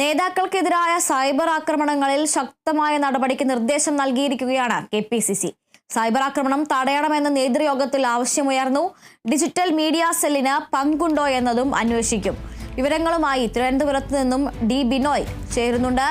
നേതാക്കൾക്കെതിരായ cyber ആക്രമണങ്ങളിൽ ശക്തമായ നടപടിക്ക് നിർദ്ദേശം നൽകിയിരിക്കുകയാണ് K P C C. Cyber ആക്രമണം തടയണമെന്ന നേതൃയോഗത്തിൽ ആവശ്യമുയർന്നു. ഡിജിറ്റൽ മീഡിയ സെല്ലിന് പങ്കുണ്ടോ എന്നതും അന്വേഷിക്കും. വിവരങ്ങളുമായി തിരുവനന്തപുരത്ത് നിന്നും ഡി ബിനോയ് ചേരുന്നുണ്ട്.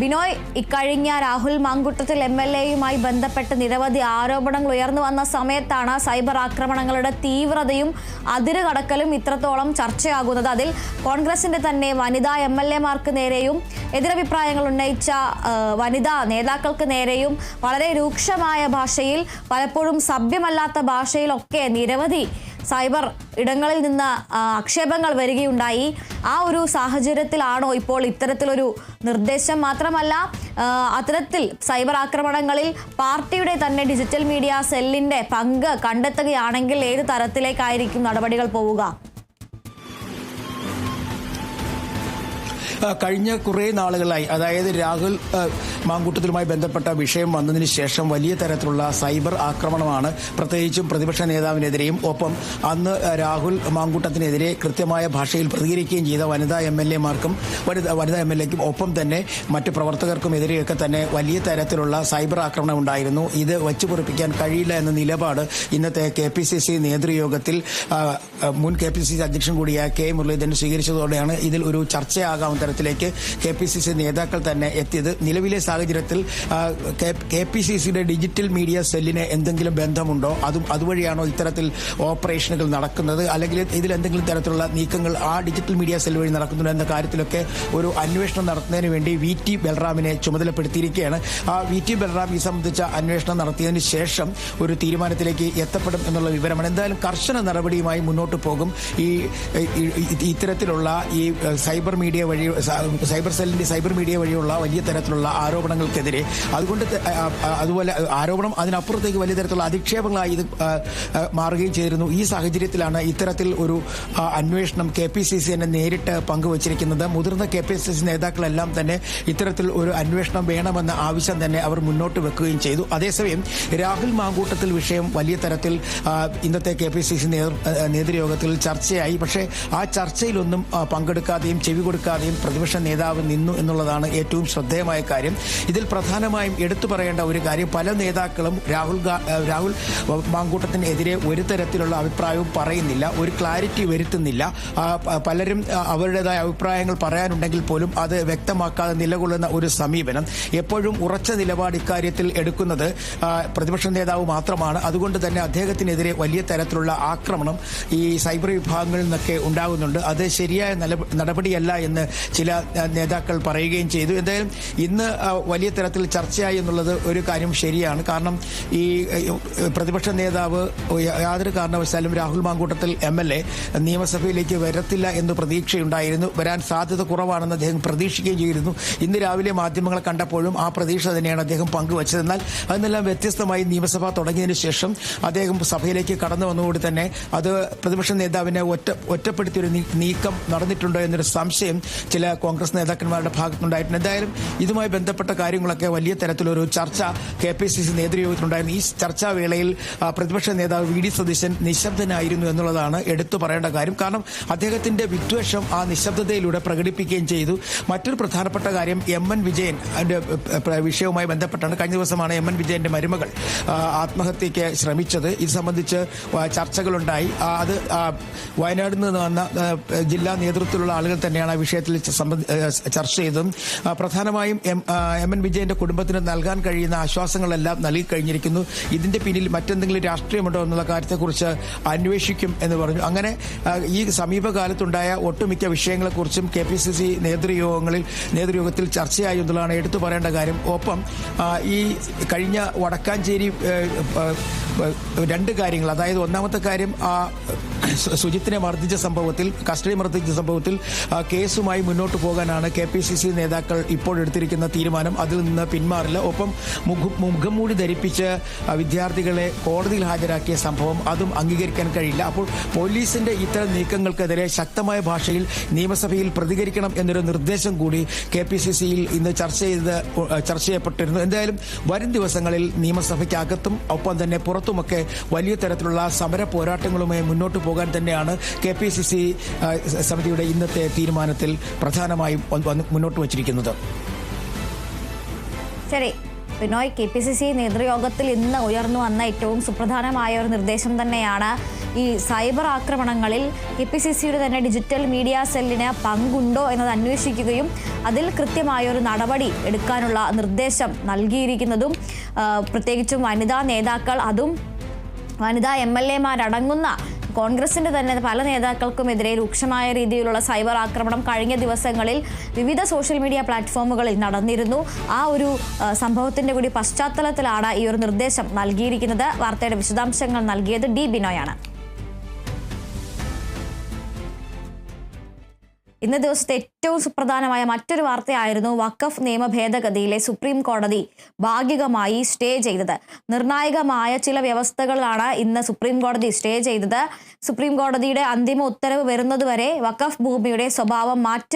ബിനോയ് ഇക്കഴിഞ്ഞ രാഹുൽ മാങ്കുട്ടത്തിൽ എം എൽ എയുമായി ബന്ധപ്പെട്ട് നിരവധി ആരോപണങ്ങൾ ഉയർന്നു വന്ന സമയത്താണ് സൈബർ ആക്രമണങ്ങളുടെ തീവ്രതയും അതിരുകടക്കലും ഇത്രത്തോളം ചർച്ചയാകുന്നത്. അതിൽ കോൺഗ്രസിന്റെ തന്നെ വനിതാ എം എൽ എമാർക്ക് നേരെയും എതിരഭിപ്രായങ്ങൾ ഉന്നയിച്ച വനിതാ നേതാക്കൾക്ക് നേരെയും വളരെ രൂക്ഷമായ ഭാഷയിൽ പലപ്പോഴും സഭ്യമല്ലാത്ത ഭാഷയിലൊക്കെ നിരവധി സൈബർ ഇടങ്ങളിൽ നിന്ന് ആക്ഷേപങ്ങൾ വരികയുണ്ടായി. ആ ഒരു സാഹചര്യത്തിലാണോ ഇപ്പോൾ ഇത്തരത്തിലൊരു നിർദ്ദേശം? മാത്രമല്ല അത്തരത്തിൽ സൈബർ ആക്രമണങ്ങളിൽ പാർട്ടിയുടെ തന്നെ ഡിജിറ്റൽ മീഡിയ സെല്ലിന്റെ പങ്ക് കണ്ടെത്തുകയാണെങ്കിൽ ഏത് തരത്തിലേക്കായിരിക്കും നടപടികൾ പോവുക? കഴിഞ്ഞ കുറേ നാളുകളായി അതായത് രാഹുൽ മാങ്കൂട്ടത്തിലുമായി ബന്ധപ്പെട്ട വിഷയം വന്നതിന് ശേഷം വലിയ തരത്തിലുള്ള സൈബർ ആക്രമണമാണ് പ്രത്യേകിച്ചും പ്രതിപക്ഷ നേതാവിനെതിരെയും ഒപ്പം അന്ന് രാഹുൽ മാങ്കൂട്ടത്തിനെതിരെ കൃത്യമായ ഭാഷയിൽ പ്രതികരിക്കുകയും ചെയ്ത വനിതാ എം എൽ എമാർക്കും വനിതാ എം എൽ എക്കും ഒപ്പം തന്നെ മറ്റ് പ്രവർത്തകർക്കും എതിരെയൊക്കെ തന്നെ വലിയ തരത്തിലുള്ള സൈബർ ആക്രമണം ഉണ്ടായിരുന്നു. ഇത് വച്ചുപൊറിപ്പിക്കാൻ കഴിയില്ല എന്ന നിലപാട് ഇന്നത്തെ കെ പി സി സി നേതൃയോഗത്തിൽ മുൻ കെ പി സി സി അധ്യക്ഷൻ കൂടിയായ കെ മുരളീധരൻ സ്വീകരിച്ചതോടെയാണ് ഇതിൽ ഒരു ചർച്ചയാകാവുന്ന തരത്തിലേക്ക് കെ പി സി സി നേതാക്കൾ തന്നെ എത്തിയത്. നിലവിലെ സാഹചര്യത്തിൽ കെ- പി സി സിയുടെ ഡിജിറ്റൽ മീഡിയ സെല്ലിന് എന്തെങ്കിലും ബന്ധമുണ്ടോ? അതും അതുവഴിയാണോ ഇത്തരത്തിൽ ഓപ്പറേഷനുകൾ നടക്കുന്നത്? അല്ലെങ്കിൽ ഇതിൽ എന്തെങ്കിലും തരത്തിലുള്ള നീക്കങ്ങൾ ആ ഡിജിറ്റൽ മീഡിയ സെൽ വഴി നടക്കുന്നുണ്ടോ എന്ന കാര്യത്തിലൊക്കെ ഒരു അന്വേഷണം നടത്തുന്നതിന് വേണ്ടി വി ടി ബൽറാമിനെ ചുമതലപ്പെടുത്തിയിരിക്കുകയാണ്. ആ വി ടി ബൽറാം ഈ സംബന്ധിച്ച അന്വേഷണം നടത്തിയതിന് ശേഷം ഒരു തീരുമാനത്തിലേക്ക് എത്തപ്പെടും എന്നുള്ള വിവരമാണ്. എന്തായാലും കർശന നടപടിയുമായി മുന്നോട്ട് പോകും. ഈ ഇത്തരത്തിലുള്ള ഈ സൈബർ മീഡിയ വഴി സൈബർ സെല്ലിന്റെ സൈബർ മീഡിയ വഴിയുള്ള വലിയ തരത്തിലുള്ള ആരോപണങ്ങൾക്കെതിരെ. അതുകൊണ്ട് അതുപോലെ ആരോപണം അതിനപ്പുറത്തേക്ക് വലിയ തരത്തിലുള്ള അധിക്ഷേപങ്ങളായി ഇത് മാറുകയും ചെയ്തിരുന്നു. ഈ സാഹചര്യത്തിലാണ് ഇത്തരത്തിൽ ഒരു അന്വേഷണം കെ പി സി സി തന്നെ നേരിട്ട് പങ്കുവച്ചിരിക്കുന്നത്. മുതിർന്ന കെ പി സി സി നേതാക്കളെല്ലാം തന്നെ ഇത്തരത്തിൽ ഒരു അന്വേഷണം വേണമെന്ന ആവശ്യം തന്നെ അവർ മുന്നോട്ട് വെക്കുകയും ചെയ്തു. അതേസമയം രാഹുൽ മാങ്കൂട്ടത്തിൽ വിഷയം വലിയ തരത്തിൽ ഇന്നത്തെ കെ പി സി സി നേതൃയോഗത്തിൽ ചർച്ചയായി. പക്ഷേ ആ ചർച്ചയിലൊന്നും പങ്കെടുക്കാതെയും ചെവി കൊടുക്കാതെയും പ്രതിപക്ഷ നേതാവ് നിന്നു എന്നുള്ളതാണ് ഏറ്റവും ശ്രദ്ധേയമായ കാര്യം. ഇതിൽ പ്രധാനമായും എടുത്തു പറയേണ്ട ഒരു കാര്യം പല നേതാക്കളും രാഹുൽ രാഹുൽ മാങ്കൂട്ടത്തിനെതിരെ ഒരു തരത്തിലുള്ള അഭിപ്രായവും പറയുന്നില്ല ഒരു ക്ലാരിറ്റി വരുത്തുന്നില്ല. പലരും അവരുടേതായ അഭിപ്രായങ്ങൾ പറയാനുണ്ടെങ്കിൽ പോലും അത് വ്യക്തമാക്കാതെ നിലകൊള്ളുന്ന ഒരു സമീപനം. എപ്പോഴും ഉറച്ച നിലപാട് ഇക്കാര്യത്തിൽ എടുക്കുന്നത് പ്രതിപക്ഷ നേതാവ് മാത്രമാണ്. അതുകൊണ്ട് തന്നെ അദ്ദേഹത്തിനെതിരെ വലിയ തരത്തിലുള്ള ആക്രമണം ഈ സൈബർ വിഭാഗങ്ങളിൽ നിന്നൊക്കെ ഉണ്ടാകുന്നുണ്ട്. അത് ശരിയായ നടപടിയല്ല എന്ന് ചില നേതാക്കൾ പറയുകയും ചെയ്തു. എന്തായാലും ഇന്ന് വലിയ തരത്തിൽ ചർച്ചയായി എന്നുള്ളത് ഒരു കാര്യം ശരിയാണ്. കാരണം ഈ പ്രതിപക്ഷ നേതാവ് യാതൊരു കാരണവശാലും Rahul Mamkoottathil M L A നിയമസഭയിലേക്ക് വരത്തില്ല എന്ന് പ്രതീക്ഷയുണ്ടായിരുന്നു. വരാൻ സാധ്യത കുറവാണെന്ന് അദ്ദേഹം പ്രതീക്ഷിക്കുകയും ചെയ്തിരുന്നു. ഇന്ന് രാവിലെ മാധ്യമങ്ങളെ കണ്ടപ്പോഴും ആ പ്രതീക്ഷ തന്നെയാണ് അദ്ദേഹം പങ്കുവച്ചത്. എന്നാൽ അതിനെല്ലാം വ്യത്യസ്തമായി നിയമസഭ തുടങ്ങിയതിനു ശേഷം അദ്ദേഹം സഭയിലേക്ക് കടന്നു വന്നുകൂടി തന്നെ അത് പ്രതിപക്ഷ നേതാവിനെ ഒറ്റ ഒറ്റപ്പെടുത്തിയൊരു നീക്കം നടന്നിട്ടുണ്ടോ എന്നൊരു സംശയം ചില കോൺഗ്രസ് നേതാക്കന്മാരുടെ ഭാഗത്തുനിന്നുണ്ടായിട്ടുണ്ട് എന്തായാലും ഇതുമായി ബന്ധപ്പെട്ട കാര്യങ്ങളൊക്കെ വലിയ തരത്തിലൊരു ചർച്ച കെ പി സി സി നേതൃയോഗത്തിലുണ്ടായിരുന്നു. ഈ ചർച്ചാ വേളയിൽ പ്രതിപക്ഷ നേതാവ് വി ഡി സതീശൻ നിശബ്ദനായിരുന്നു എന്നുള്ളതാണ് എടുത്തു പറയേണ്ട കാര്യം. കാരണം അദ്ദേഹത്തിന്റെ വിദ്വേഷം ആ നിശബ്ദതയിലൂടെ പ്രകടിപ്പിക്കുകയും ചെയ്തു. മറ്റൊരു പ്രധാനപ്പെട്ട കാര്യം എം എൻ വിജയൻ അതിന്റെ വിഷയവുമായി ബന്ധപ്പെട്ടാണ് കഴിഞ്ഞ ദിവസമാണ് എം എൻ വിജയന്റെ മരുമകൾ ആത്മഹത്യയ്ക്ക് ശ്രമിച്ചത്. ഇത് സംബന്ധിച്ച് ചർച്ചകളുണ്ടായി. അത് വയനാട് നിന്ന് വന്ന ജില്ലാ നേതൃത്വത്തിലുള്ള ആളുകൾ തന്നെയാണ് ആ വിഷയത്തിൽ ചർച്ച ചെയ്തതും. പ്രധാനമായും എം എൻ വിജയന്റെ കുടുംബത്തിന് നൽകാൻ കഴിയുന്ന ആശ്വാസങ്ങളെല്ലാം നൽകി കഴിഞ്ഞിരിക്കുന്നു ഇതിന്റെ പിന്നിൽ മറ്റെന്തെങ്കിലും രാഷ്ട്രീയമുണ്ടോ എന്നുള്ള കാര്യത്തെക്കുറിച്ച് അന്വേഷിക്കും എന്ന് പറഞ്ഞു. അങ്ങനെ ഈ സമീപകാലത്തുണ്ടായ ഒട്ടുമിക്ക വിഷയങ്ങളെക്കുറിച്ചും കെ പി സി സി നേതൃയോഗങ്ങളിൽ നേതൃയോഗത്തിൽ ചർച്ചയായി എന്നുള്ളതാണ് എടുത്തു പറയേണ്ട കാര്യം. ഒപ്പം ഈ കഴിഞ്ഞ വടക്കാഞ്ചേരി രണ്ട് കാര്യങ്ങൾ. അതായത് ഒന്നാമത്തെ കാര്യം ആ സുജിത്തിനെ മർദ്ദിച്ച സംഭവത്തിൽ കസ്റ്റഡി മർദ്ദിച്ച സംഭവത്തിൽ കേസുമായി മുന്നോട്ട് പോകാനാണ് കെ പി സി സി നേതാക്കൾ ഇപ്പോൾ എടുത്തിരിക്കുന്ന തീരുമാനം. അതിൽ നിന്ന് പിന്മാറില്ല. ഒപ്പം മുഖം മുഖംമൂടി ധരിപ്പിച്ച് വിദ്യാർത്ഥികളെ കോടതിയിൽ ഹാജരാക്കിയ സംഭവം അതും അംഗീകരിക്കാൻ കഴിയില്ല. അപ്പോൾ പോലീസിന്റെ ഇത്തരം നീക്കങ്ങൾക്കെതിരെ ശക്തമായ ഭാഷയിൽ നിയമസഭയിൽ പ്രതികരിക്കണം എന്നൊരു നിർദ്ദേശം കൂടി കെ പി സി സിയിൽ ഇന്ന് ചർച്ച ചെയ്ത് ചർച്ച ചെയ്യപ്പെട്ടിരുന്നു. എന്തായാലും വരും ദിവസങ്ങളിൽ നിയമസഭയ്ക്കകത്തും ഒപ്പം തന്നെ പുറത്തും പുറത്തുമൊക്കെ വലിയ തരത്തിലുള്ള സമര പോരാട്ടങ്ങളുമായി മുന്നോട്ട് പോകാൻ തന്നെയാണ് കെ പി സി സി സമിതിയുടെ ഇന്നത്തെ തീരുമാനത്തിൽ പ്രധാനമായും മുന്നോട്ട് വച്ചിരിക്കുന്നത്. ശരി. Binoy K P C C നേതൃയോഗത്തിൽ ഇന്ന് ഉയർന്നു വന്ന ഏറ്റവും സുപ്രധാനമായ ഒരു നിർദ്ദേശം തന്നെയാണ് ഈ സൈബർ ആക്രമണങ്ങളിൽ കെ പി സി സിയുടെ തന്നെ ഡിജിറ്റൽ മീഡിയ സെല്ലിന് പങ്കുണ്ടോ എന്നത് അന്വേഷിക്കുകയും അതിൽ കൃത്യമായ ഒരു നടപടി എടുക്കാനുള്ള നിർദ്ദേശം നൽകിയിരിക്കുന്നതും പ്രത്യേകിച്ചും വനിതാ നേതാക്കൾ അതും വനിതാ എം എൽ എമാരടങ്ങുന്ന കോൺഗ്രസിന്റെ തന്നെ പല നേതാക്കൾക്കുമെതിരെ രൂക്ഷമായ രീതിയിലുള്ള സൈബർ ആക്രമണം കഴിഞ്ഞ ദിവസങ്ങളിൽ വിവിധ സോഷ്യൽ മീഡിയ പ്ലാറ്റ്ഫോമുകളിൽ നടന്നിരുന്നു. ആ ഒരു സംഭവത്തിന്റെ കൂടി പശ്ചാത്തലത്തിലാണ് ഈ ഒരു നിർദ്ദേശം നൽകിയിരിക്കുന്നത്. വാർത്തയുടെ വിശദാംശങ്ങൾ നൽകിയത് ഡി ബിനോയാണ്. ഇന്ന് ദിവസത്തെ ഏറ്റവും സുപ്രധാനമായ മറ്റൊരു വാർത്തയായിരുന്നു വഖഫ് നിയമ ഭേദഗതിയിലെ സുപ്രീം കോടതി ഭാഗികമായി സ്റ്റേ ചെയ്തത്. നിർണായകമായ ചില വ്യവസ്ഥകളാണ് ഇന്ന് സുപ്രീം കോടതി സ്റ്റേ ചെയ്തത്. സുപ്രീം കോടതിയുടെ അന്തിമ ഉത്തരവ് വരുന്നതുവരെ വഖഫ് ഭൂമിയുടെ സ്വഭാവം മാറ്റരുത്